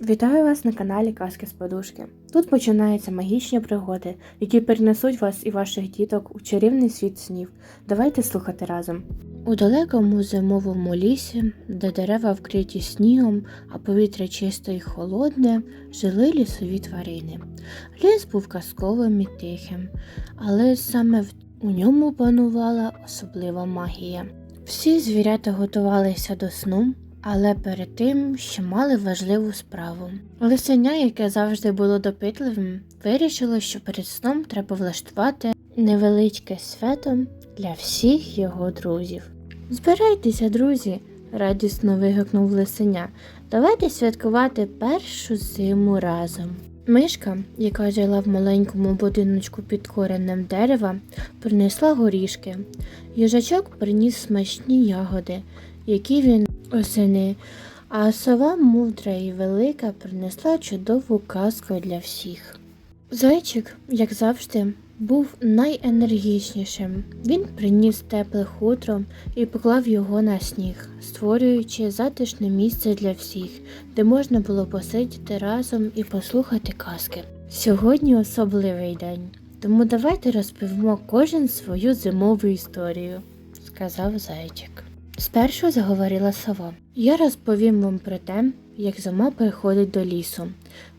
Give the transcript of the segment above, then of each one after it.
Вітаю вас на каналі Казки з Подушки. Тут починаються магічні пригоди, які перенесуть вас і ваших діток у чарівний світ снів. Давайте слухати разом. У далекому зимовому лісі, де дерева вкриті снігом, а повітря чисте і холодне, жили лісові тварини. Ліс був казковим і тихим, але саме у ньому панувала особлива магія. Всі звірята готувалися до сну, але перед тим ще мали важливу справу. Лисеня, яке завжди було допитливим, вирішило, що перед сном треба влаштувати невеличке свято для всіх його друзів. Збирайтеся, друзі, радісно вигукнув лисеня. Давайте святкувати першу зиму разом. Мишка, яка жила в маленькому будиночку під коренем дерева, принесла горішки. Їжачок приніс смачні ягоди, які він осени, а сова мудра і велика принесла чудову казку для всіх. Зайчик, як завжди, був найенергічнішим. Він приніс тепле хутро і поклав його на сніг, створюючи затишне місце для всіх, де можна було посидіти разом і послухати казки. Сьогодні особливий день, тому давайте розповімо кожен свою зимову історію, сказав зайчик. Спершу заговорила сова. Я розповім вам про те, як зима приходить до лісу.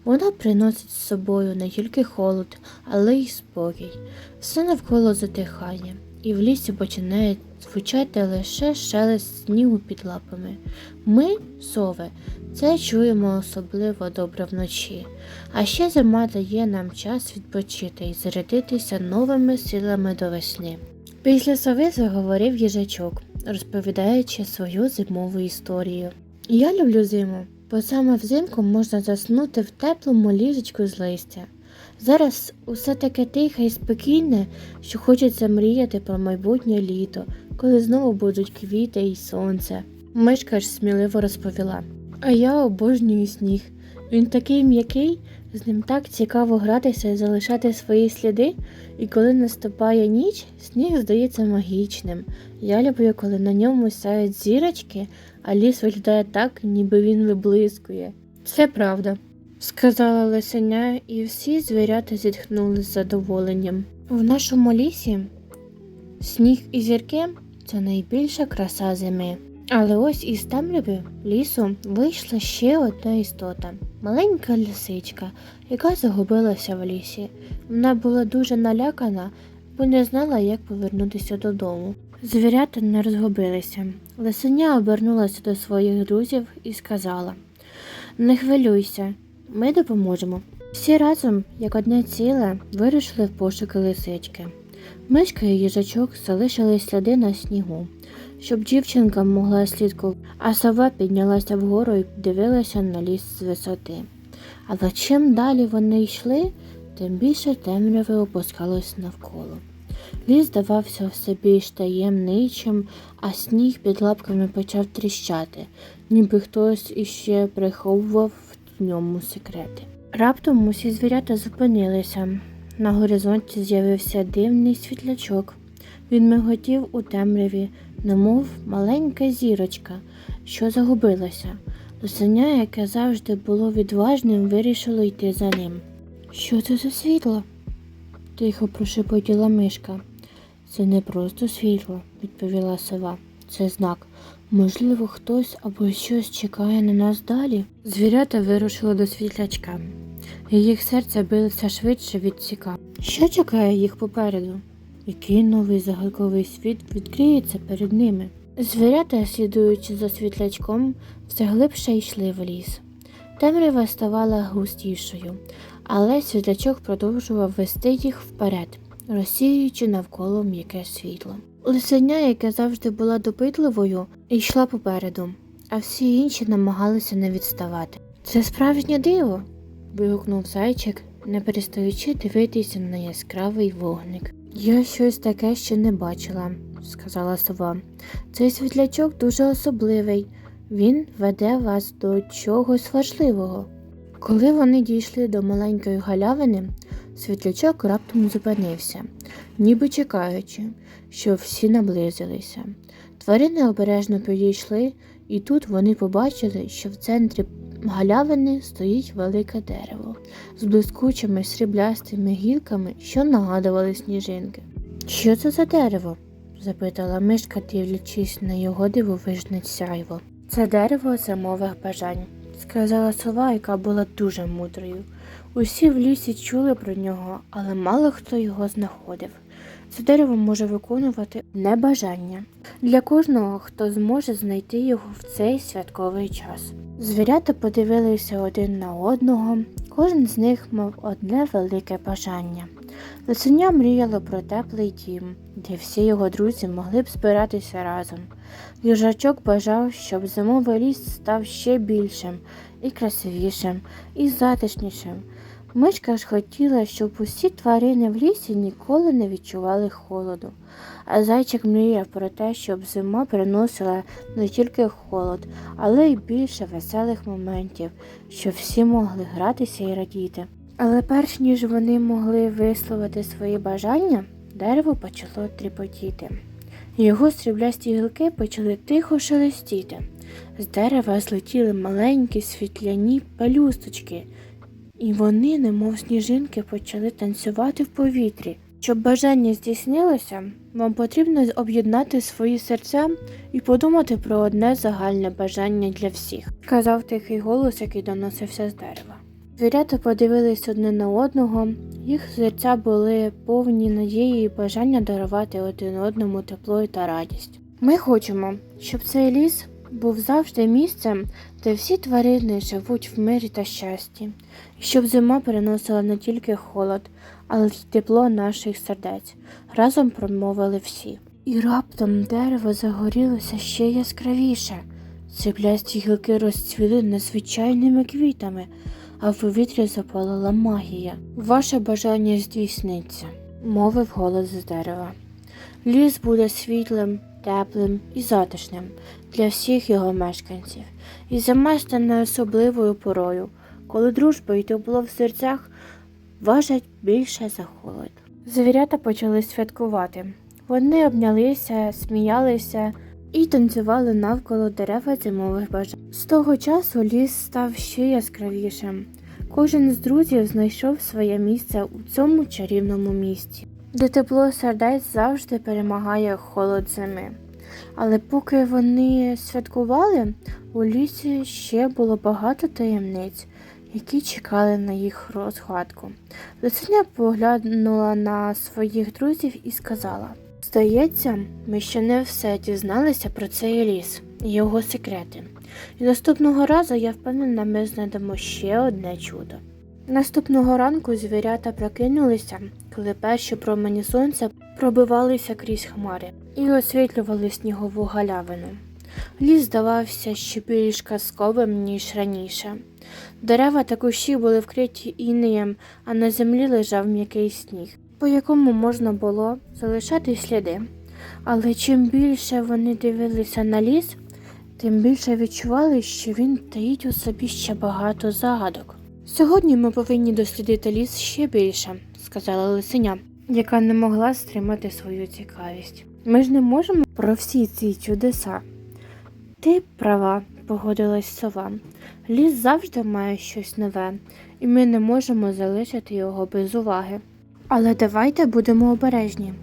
Вона приносить з собою не тільки холод, але й спокій. Все навколо затихає, і в лісі починає звучати лише шелест снігу під лапами. Ми, сови, це чуємо особливо добре вночі. А ще зима дає нам час відпочити і зарядитися новими силами до весни. Після сови заговорив їжачок, розповідаючи свою зимову історію. Я люблю зиму, бо саме взимку можна заснути в теплому ліжечку з листя. Зараз усе таке тихе і спокійне, що хочеться мріяти про майбутнє літо, коли знову будуть квіти і сонце. Мишка ж сміливо розповіла. А я обожнюю сніг. Він такий м'який, з ним так цікаво гратися і залишати свої сліди, і коли наступає ніч, сніг здається магічним. Я люблю, коли на ньому сяють зірочки, а ліс виглядає так, ніби він виблискує. Це правда, сказала лисеня, і всі звірята зітхнули з задоволенням. В нашому лісі сніг і зірки це найбільша краса зими. Але ось із темряви лісу вийшла ще одна істота маленька лисичка, яка загубилася в лісі. Вона була дуже налякана, бо не знала, як повернутися додому. Звірята не розгубилися. Лисеня обернулася до своїх друзів і сказала: Не хвилюйся, ми допоможемо. Всі разом, як одне ціле, вирушили в пошуки лисички. Мишка і їжачок залишили сліди на снігу, щоб дівчинка могла слідкувати, а сова піднялася вгору і дивилася на ліс з висоти. Але чим далі вони йшли, тим більше темряви опускалось навколо. Ліс здавався все більш таємничим, а сніг під лапками почав тріщати, ніби хтось іще приховував в ньому секрети. Раптом усі звірята зупинилися. На горизонті з'явився дивний світлячок. Він миготів у темряві, немов маленька зірочка, що загубилася. Лисеня, яке завжди було відважним, вирішило йти за ним. Що це за світло? тихо прошепотіла мишка. Це не просто світло, відповіла сова. Це знак. Можливо, хтось або щось чекає на нас далі. Звірята вирушили до світлячка. Їх серце билося швидше від ціка. Що чекає їх попереду? Який новий загадковий світ відкриється перед ними? Звірята, слідуючи за світлячком, все глибше йшли в ліс. Темрява ставала густішою, але світлячок продовжував вести їх вперед, розсіюючи навколо м'яке світло. Лисеня, яка завжди була допитливою, йшла попереду, а всі інші намагалися не відставати. Це справжнє диво. Вигукнув зайчик, не перестаючи дивитися на яскравий вогник. Я щось таке ще не бачила, сказала сова. Цей світлячок дуже особливий. Він веде вас до чогось важливого. Коли вони дійшли до маленької галявини, світлячок раптом зупинився, ніби чекаючи, що всі наблизилися. Тварини обережно підійшли, і тут вони побачили, що в центрі галявини стоїть велике дерево з блискучими сріблястими гілками, що нагадували сніжинки. Що це за дерево? запитала мишка, дивлячись на його дивовижне сяйво. Це дерево зимових бажань, сказала сова, яка була дуже мудрою. Усі в лісі чули про нього, але мало хто його знаходив. Це дерево може виконувати небажання для кожного, хто зможе знайти його в цей святковий час. Звірята подивилися один на одного, кожен з них мав одне велике бажання. Лисеня мріяло про теплий дім, де всі його друзі могли б збиратися разом. Їжачок бажав, щоб зимовий ліс став ще більшим і красивішим, і затишнішим. Мишка ж хотіла, щоб усі тварини в лісі ніколи не відчували холоду. А зайчик мріяв про те, щоб зима приносила не тільки холод, але й більше веселих моментів, щоб всі могли гратися і радіти. Але перш ніж вони могли висловити свої бажання, дерево почало тріпотіти. Його сріблясті гілки почали тихо шелестіти. З дерева злетіли маленькі світляні пелюсточки, і вони, немов сніжинки, почали танцювати в повітрі. Щоб бажання здійснилося, вам потрібно об'єднати свої серця і подумати про одне загальне бажання для всіх, казав тихий голос, який доносився з дерева. Звірята подивились одне на одного, їх серця були повні надії і бажання дарувати один одному тепло та радість. Ми хочемо, щоб цей ліс був завжди місцем, де всі тварини живуть в мирі та щасті, щоб зима приносила не тільки холод, але й тепло наших сердець. Разом промовили всі. І раптом дерево загорілося ще яскравіше. Сріблясті гілки розцвіли незвичайними квітами, а в повітрі запалила магія. Ваше бажання здійсниться, мовив голос з дерева. Ліс буде світлим, теплим і затишним для всіх його мешканців, і зима стане особливою порою, коли дружба і тепло в серцях важать більше за холод. Звірята почали святкувати. Вони обнялися, сміялися і танцювали навколо дерева зимових бажань. З того часу ліс став ще яскравішим. Кожен з друзів знайшов своє місце у цьому чарівному місті, де тепло сердець завжди перемагає холод зими. Але поки вони святкували, у лісі ще було багато таємниць, які чекали на їх розгадку. Лисеня поглянула на своїх друзів і сказала: Здається, ми ще не все дізналися про цей ліс і його секрети. І наступного разу я впевнена, ми знайдемо ще одне чудо. Наступного ранку звірята прокинулися, коли перші промені сонця пробивалися крізь хмари і освітлювали снігову галявину. Ліс здавався ще більш казковим, ніж раніше. Дерева та кущі були вкриті інеєм, а на землі лежав м'який сніг, по якому можна було залишати сліди. Але чим більше вони дивилися на ліс, тим більше відчували, що він таїть у собі ще багато загадок. Сьогодні ми повинні дослідити ліс ще більше, сказала лисеня, яка не могла стримати свою цікавість. Ми ж не можемо про всі ці чудеса. Ти права, погодилась сова. Ліс завжди має щось нове, і ми не можемо залишити його без уваги. Але давайте будемо обережні.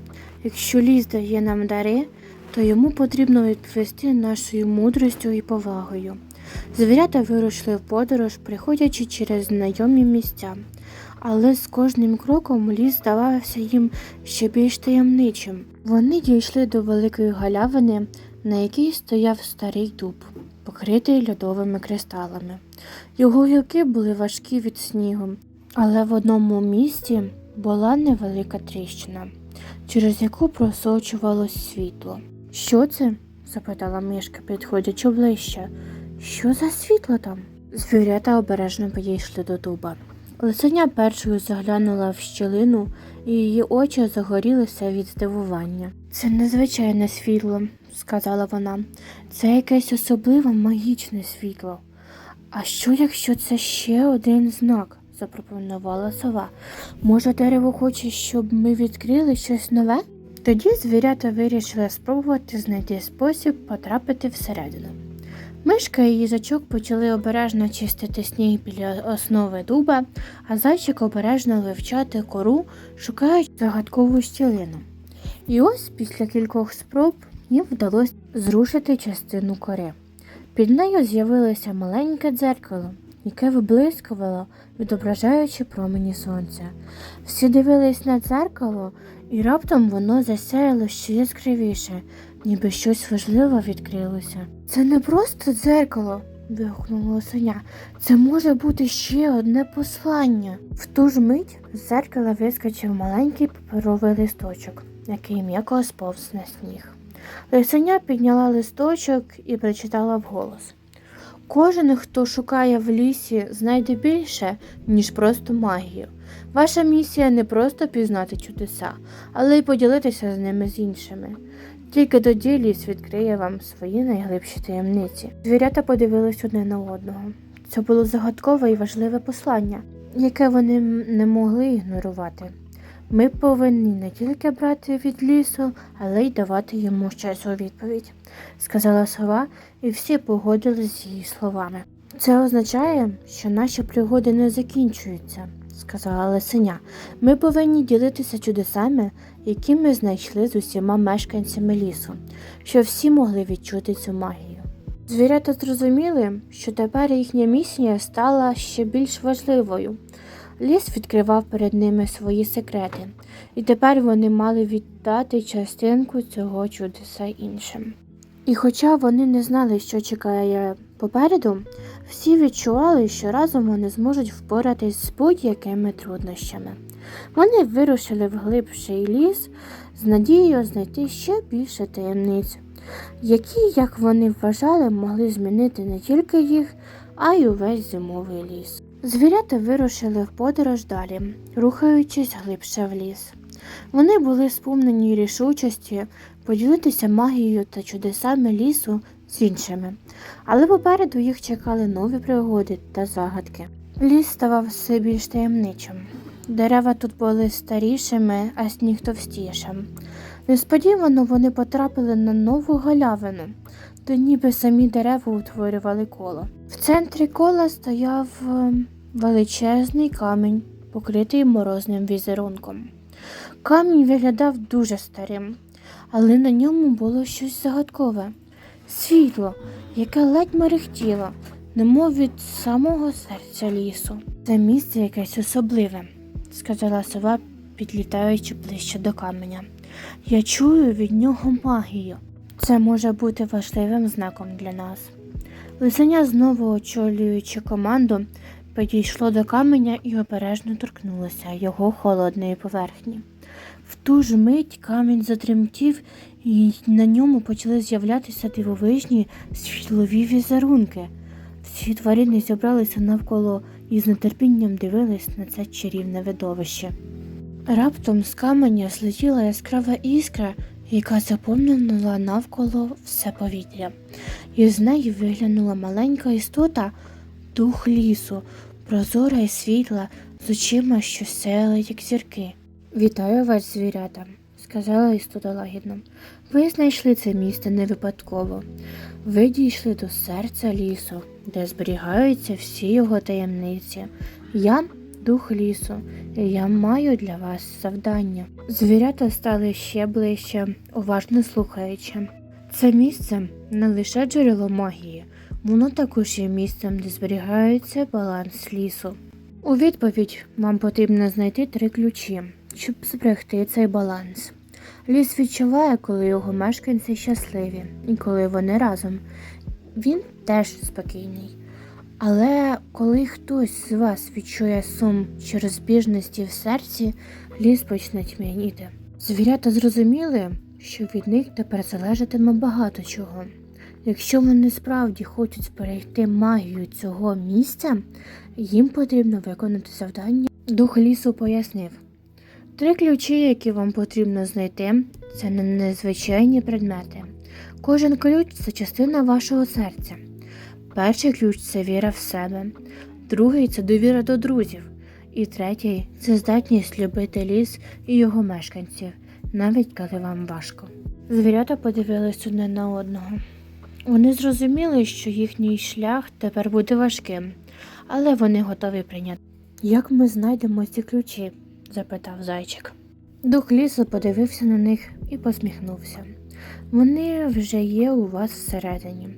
Якщо ліс дає нам дари, то йому потрібно відповісти нашою мудростю і повагою. Звірята вирушили в подорож, приходячи через знайомі місця, але з кожним кроком ліс здавався їм ще більш таємничим. Вони дійшли до великої галявини, на якій стояв старий дуб, покритий льодовими кристалами. Його гілки були важкі від снігу, але в одному місці була невелика тріщина, через яку просочувалось світло. Що це? запитала мишка, підходячи ближче. Що за світло там? Звірята обережно підійшли до дуба. Лисеня першою заглянула в щілину, і її очі загорілися від здивування. Це незвичайне світло, сказала вона. Це якесь особливе магічне світло. А що, якщо це ще один знак? запропонувала сова. Може, дерево хоче, щоб ми відкрили щось нове? Тоді звірята вирішили спробувати знайти спосіб потрапити всередину. Мишка і їжачок почали обережно чистити сніг біля основи дуба, а зайчик обережно вивчати кору, шукаючи загадкову щілину. І ось після кількох спроб їм вдалося зрушити частину кори. Під нею з'явилося маленьке дзеркало, яке виблискувало, відображаючи промені сонця. Всі дивились на дзеркало, і раптом воно засяяло ще яскравіше, ніби щось важливе відкрилося. Це не просто дзеркало, вигукнула Соня. Це може бути ще одне послання. В ту ж мить з дзеркала вискочив маленький паперовий листочок, який м'яко сповз на сніг. Лисеня підняла листочок і прочитала вголос. Кожен, хто шукає в лісі, знайде більше, ніж просто магію. Ваша місія не просто пізнати чудеса, але й поділитися з ними з іншими. Тільки тоді ліс відкриє вам свої найглибші таємниці. Звірята подивились одне на одного. Це було загадкове і важливе послання, яке вони не могли ігнорувати. Ми повинні не тільки брати від лісу, але й давати йому щось у відповідь, сказала сова, і всі погодились з її словами. Це означає, що наші пригоди не закінчуються, сказала лисеня. Ми повинні ділитися чудесами, які ми знайшли з усіма мешканцями лісу, щоб всі могли відчути цю магію. Звірята зрозуміли, що тепер їхня місія стала ще більш важливою. Ліс відкривав перед ними свої секрети, і тепер вони мали віддати частинку цього чудеса іншим. І хоча вони не знали, що чекає попереду, всі відчували, що разом вони зможуть впоратись з будь-якими труднощами. Вони вирушили в глибший ліс з надією знайти ще більше таємниць, які, як вони вважали, могли змінити не тільки їх, а й увесь зимовий ліс. Звірята вирушили в подорож далі, рухаючись глибше в ліс. Вони були сповнені рішучості поділитися магією та чудесами лісу з іншими, але попереду їх чекали нові пригоди та загадки. Ліс ставав все більш таємничим. Дерева тут були старішими, а сніг товстішим. Несподівано вони потрапили на нову галявину, де ніби самі дерева утворювали коло. В центрі кола стояв е, величезний камінь, покритий морозним візерунком. Камінь виглядав дуже старим, але на ньому було щось загадкове світло, яке ледь мерехтіло, немов від самого серця лісу. Це місце якесь особливе, сказала сова, підлітаючи ближче до каменя. Я чую від нього магію. Це може бути важливим знаком для нас. Лисеня, знову очолюючи команду, підійшло до каменя і обережно торкнулося його холодної поверхні. В ту ж мить камінь затремтів, і на ньому почали з'являтися дивовижні світлові візерунки. Всі тварини зібралися навколо і з нетерпінням дивились на це чарівне видовище. Раптом з каменя злетіла яскрава іскра, яка заповнила навколо все повітря, і з неї виглянула маленька істота, дух лісу, прозора і світла, з очима, що сяяли, як зірки. Вітаю вас, звірята, сказала істота лагідно. Ви знайшли це місце не випадково. Ви дійшли до серця лісу, де зберігаються всі його таємниці. Я дух лісу, і я маю для вас завдання. Звірята стали ще ближче, уважно слухаючи. Це місце не лише джерело магії, воно також є місцем, де зберігається баланс лісу. У відповідь вам потрібно знайти три ключі, щоб зберегти цей баланс. Ліс відчуває, коли його мешканці щасливі, і коли вони разом. Він теж спокійний. Але коли хтось з вас відчує сум чи розбіжності в серці, ліс почне тьмяніти. Звірята зрозуміли, що від них тепер залежатиме багато чого. Якщо вони справді хочуть зберегти магію цього місця, їм потрібно виконати завдання. Дух лісу пояснив. Три ключі, які вам потрібно знайти, це не незвичайні предмети. Кожен ключ це частина вашого серця. Перший ключ це віра в себе, другий це довіра до друзів, і третій це здатність любити ліс і його мешканців, навіть коли вам важко. Звірята подивились одне на одного. Вони зрозуміли, що їхній шлях тепер буде важким, але вони готові прийняти. Як ми знайдемо ці ключі? Запитав зайчик. Дух лісу подивився на них і посміхнувся. Вони вже є у вас всередині,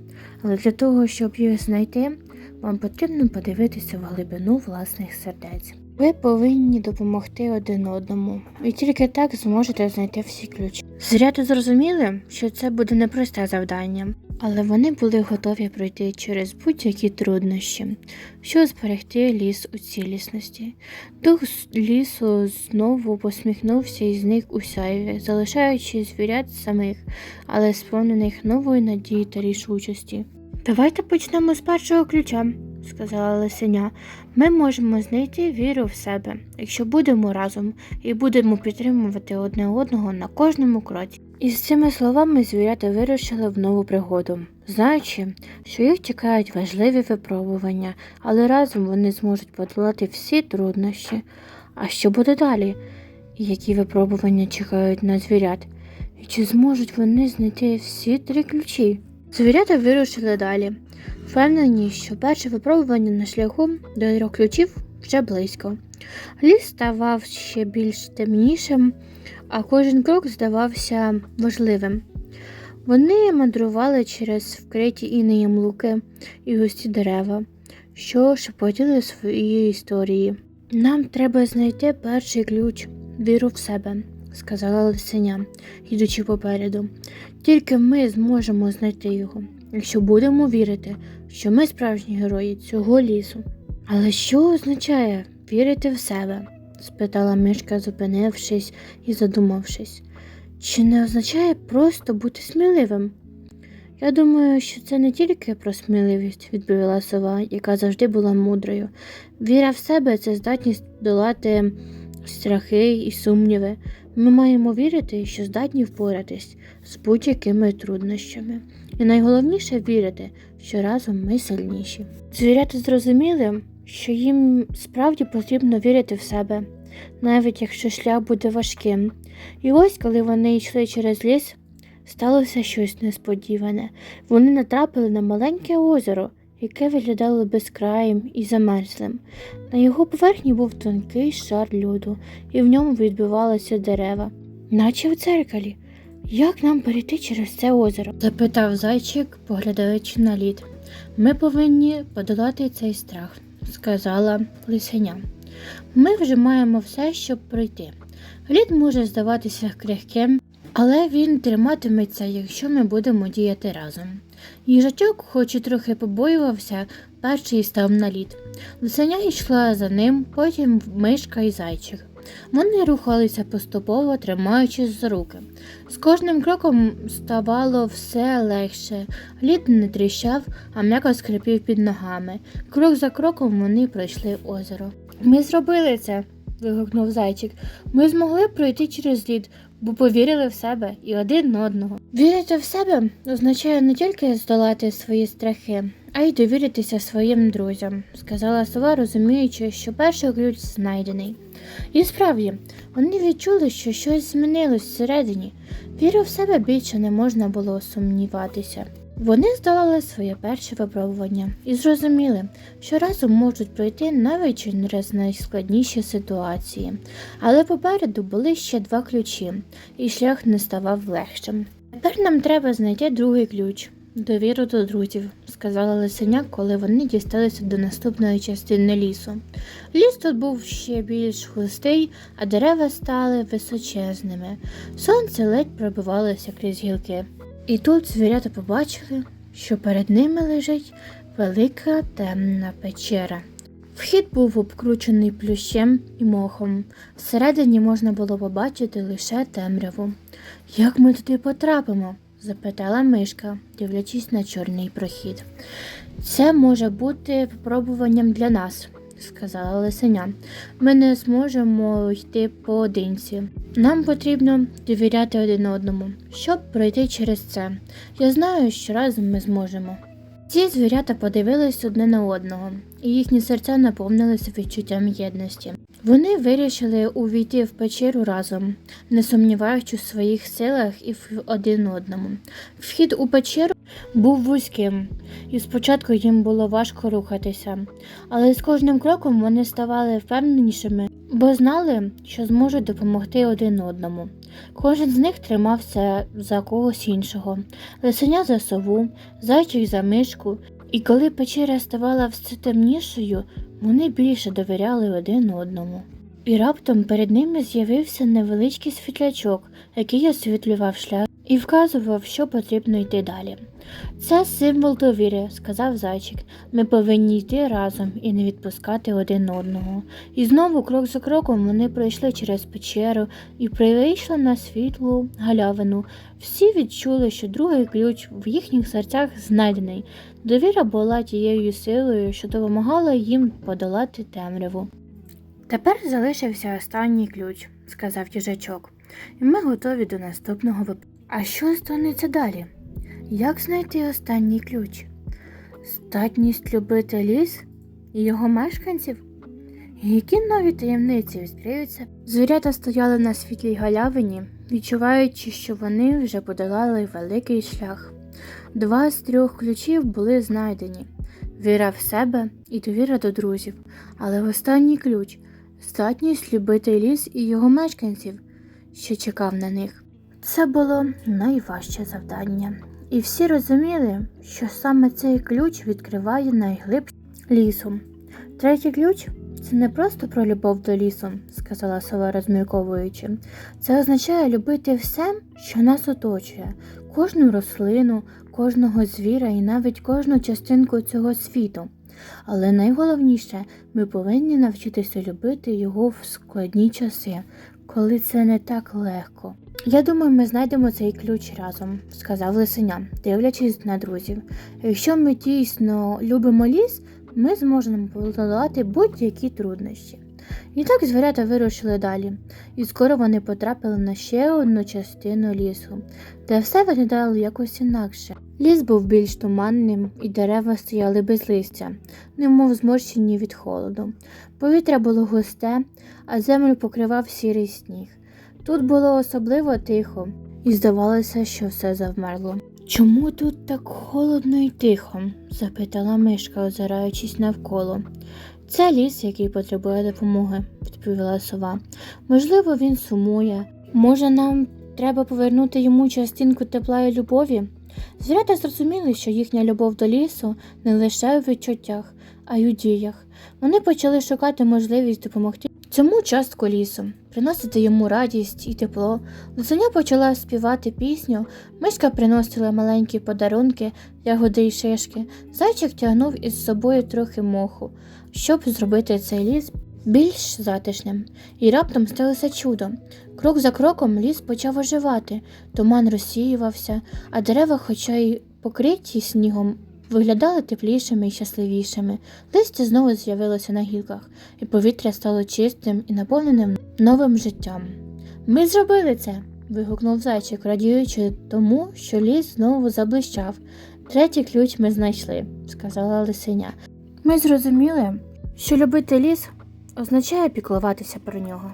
але для того, щоб їх знайти, вам потрібно подивитися в глибину власних сердець. Ви повинні допомогти один одному, і тільки так зможете знайти всі ключі. Звірята зрозуміли, що це буде непросте завдання, але вони були готові пройти через будь-які труднощі, щоб зберегти ліс у цілісності. Дух лісу знову посміхнувся і зник у сяйві, залишаючи звірят самих, але сповнених нової надії та рішучості. Давайте почнемо з першого ключа, сказала лисеня. Ми можемо знайти віру в себе, якщо будемо разом і будемо підтримувати одне одного на кожному кроці. І з цими словами звірята вирушили в нову пригоду, знаючи, що їх чекають важливі випробування, але разом вони зможуть подолати всі труднощі. А що буде далі? Які випробування чекають на звірят? І чи зможуть вони знайти всі три ключі? Звірята вирушили далі, впевнені, що перше випробування на шляху до ключів вже близько. Ліс ставав ще більш темнішим, а кожен крок здавався важливим. Вони мандрували через вкриті інеєм луки і густі дерева, що шепотіли свої історії. Нам треба знайти перший ключ, віру в себе, сказала лисеня, йдучи попереду. Тільки ми зможемо знайти його, якщо будемо вірити, що ми справжні герої цього лісу. Але що означає вірити в себе? спитала мишка, зупинившись і задумавшись. Чи не означає просто бути сміливим? Я думаю, що це не тільки про сміливість, відповіла сова, яка завжди була мудрою. Віра в себе це здатність долати страхи і сумніви. Ми маємо вірити, що здатні впоратись з будь-якими труднощами. І найголовніше вірити, що разом ми сильніші. Звірята зрозуміли, що їм справді потрібно вірити в себе, навіть якщо шлях буде важким. І ось, коли вони йшли через ліс, сталося щось несподіване. Вони натрапили на маленьке озеро, яке виглядало безкраїм і замерзлим. На його поверхні був тонкий шар льоду, і в ньому відбивалися дерева, наче в дзеркалі. Як нам перейти через це озеро? запитав зайчик, поглядаючи на лід. Ми повинні подолати цей страх, сказала лисеня. Ми вже маємо все, щоб пройти. Лід може здаватися крихким, але він триматиметься, якщо ми будемо діяти разом. Їжачок, хоч і трохи побоювався, перший став на лід. Лисеня йшла за ним, потім мишка і зайчик. Вони рухалися поступово, тримаючись за руки. З кожним кроком ставало все легше. Лід не тріщав, а м'яко скрипів під ногами. Крок за кроком вони пройшли озеро. Ми зробили це. Вигукнув зайчик. Ми змогли пройти через лід, бо повірили в себе і один одного. Вірити в себе означає не тільки здолати свої страхи, а й довіритися своїм друзям, сказала сова, розуміючи, що перший ключ знайдений. І справді, вони відчули, що щось змінилось всередині. Віру в себе більше не можна було сумніватися. Вони здолали своє перше випробування і зрозуміли, що разом можуть пройти навіть через найскладніші ситуації. Але попереду були ще два ключі, і шлях не ставав легшим. Тепер нам треба знайти другий ключ. Довіру до друзів, сказала лисеня, коли вони дісталися до наступної частини лісу. Ліс тут був ще більш густий, а дерева стали височезними. Сонце ледь пробивалося крізь гілки. І тут звірята побачили, що перед ними лежить велика темна печера. Вхід був обкручений плющем і мохом. Всередині можна було побачити лише темряву. Як ми туди потрапимо? запитала мишка, дивлячись на чорний прохід. Це може бути випробуванням для нас, сказала лисеня. Ми не зможемо йти поодинці. Нам потрібно довіряти один одному, щоб пройти через це. Я знаю, що разом ми зможемо. Ці звірята подивились одне на одного, і їхні серця наповнилися відчуттям єдності. Вони вирішили увійти в печеру разом, не сумніваючись у своїх силах і в один одному. Вхід у печеру був вузьким, і спочатку їм було важко рухатися, але з кожним кроком вони ставали впевненішими, бо знали, що зможуть допомогти один одному. Кожен з них тримався за когось іншого, лисеня за сову, зайчик за мишку, і коли печеря ставала все темнішою, вони більше довіряли один одному. І раптом перед ними з'явився невеличкий світлячок, який освітлював шлях і вказував, що потрібно йти далі. Це символ довіри, сказав зайчик. Ми повинні йти разом і не відпускати один одного. І знову, крок за кроком, вони пройшли через печеру і вийшли на світлу галявину. Всі відчули, що другий ключ в їхніх серцях знайдений. Довіра була тією силою, що допомагала їм подолати темряву. Тепер залишився останній ключ, сказав їжачок, і ми готові до наступного випадку. А що станеться далі? Як знайти останній ключ? Здатність любити ліс і його мешканців? Які нові таємниці відкриються? Звірята стояли на світлій галявині, відчуваючи, що вони вже подолали великий шлях. Два з трьох ключів були знайдені віра в себе і довіра до друзів, але останній ключ здатність любити ліс і його мешканців, що чекав на них. Це було найважче завдання, і всі розуміли, що саме цей ключ відкриває найглибші лісу. Третій ключ це не просто про любов до лісу, сказала сова, розмірковуючи. Це означає любити все, що нас оточує, кожну рослину, кожного звіра і навіть кожну частинку цього світу. Але найголовніше, ми повинні навчитися любити його в складні часи, коли це не так легко. Я думаю, ми знайдемо цей ключ разом, сказав лисеня, дивлячись на друзів. Якщо ми дійсно любимо ліс, ми зможемо подолати будь-які труднощі. І так звірята вирушили далі, і скоро вони потрапили на ще одну частину лісу, де все виглядало якось інакше. Ліс був більш туманним, і дерева стояли без листя, немов зморщені від холоду. Повітря було густе, а землю покривав сірий сніг. Тут було особливо тихо, і здавалося, що все завмерло. Чому тут так холодно і тихо? запитала мишка, озираючись навколо. Це ліс, який потребує допомоги, відповіла сова. Можливо, він сумує. Може, нам треба повернути йому частинку тепла і любові? Звірята зрозуміли, що їхня любов до лісу не лише у відчуттях, а й у діях. Вони почали шукати можливість допомогти цьому частку лісу, приносити йому радість і тепло. Лисеня почала співати пісню, мишка приносила маленькі подарунки, ягоди й шишки, зайчик тягнув із собою трохи моху, щоб зробити цей ліс більш затишним. І раптом сталося чудо. Крок за кроком ліс почав оживати, туман розсіювався, а дерева, хоча й покриті снігом, виглядали теплішими і щасливішими. Листя знову з'явилося на гілках, і повітря стало чистим і наповненим новим життям. Ми зробили це. вигукнув зайчик, радіючи тому, що ліс знову заблищав. Третій ключ ми знайшли, сказала лисеня. Ми зрозуміли, що любити ліс означає піклуватися про нього,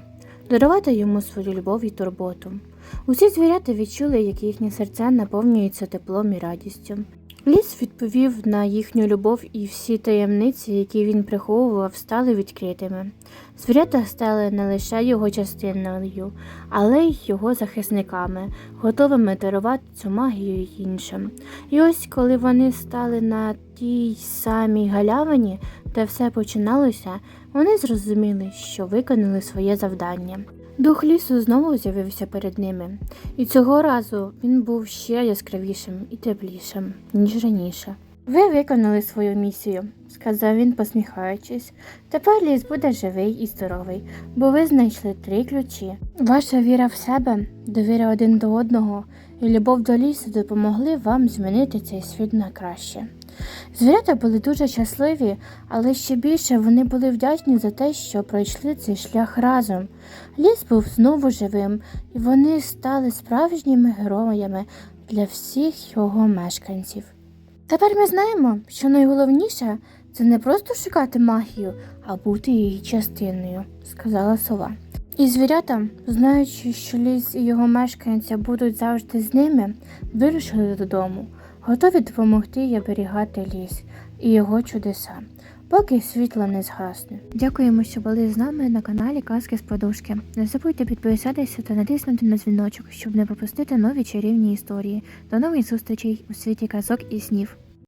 дарувати йому свою любов і турботу. Усі звірята відчули, як їхні серця наповнюються теплом і радістю. Ліс відповів на їхню любов, і всі таємниці, які він приховував, стали відкритими. Звірята стали не лише його частиною, але й його захисниками, готовими дарувати цю магію іншим. І ось коли вони стали на тій самій галявині, де все починалося, вони зрозуміли, що виконали своє завдання. Дух лісу знову з'явився перед ними, і цього разу він був ще яскравішим і теплішим, ніж раніше. Ви виконали свою місію, сказав він, посміхаючись. Тепер ліс буде живий і здоровий, бо ви знайшли три ключі. Ваша віра в себе, довіра один до одного і любов до лісу допомогли вам змінити цей світ на краще. Звірята були дуже щасливі, але ще більше вони були вдячні за те, що пройшли цей шлях разом. Ліс був знову живим, і вони стали справжніми героями для всіх його мешканців. Тепер ми знаємо, що найголовніше це не просто шукати магію, а бути її частиною, сказала сова. І звірята, знаючи, що ліс і його мешканці будуть завжди з ними, вирушили додому. готові допомогти й оберігати ліс і його чудеса, поки світло не згасне. Дякуємо, що були з нами на каналі Казки з Подушки. Не забудьте підписатися та натиснути на дзвіночок, щоб не пропустити нові чарівні історії. До нових зустрічей у світі казок і снів.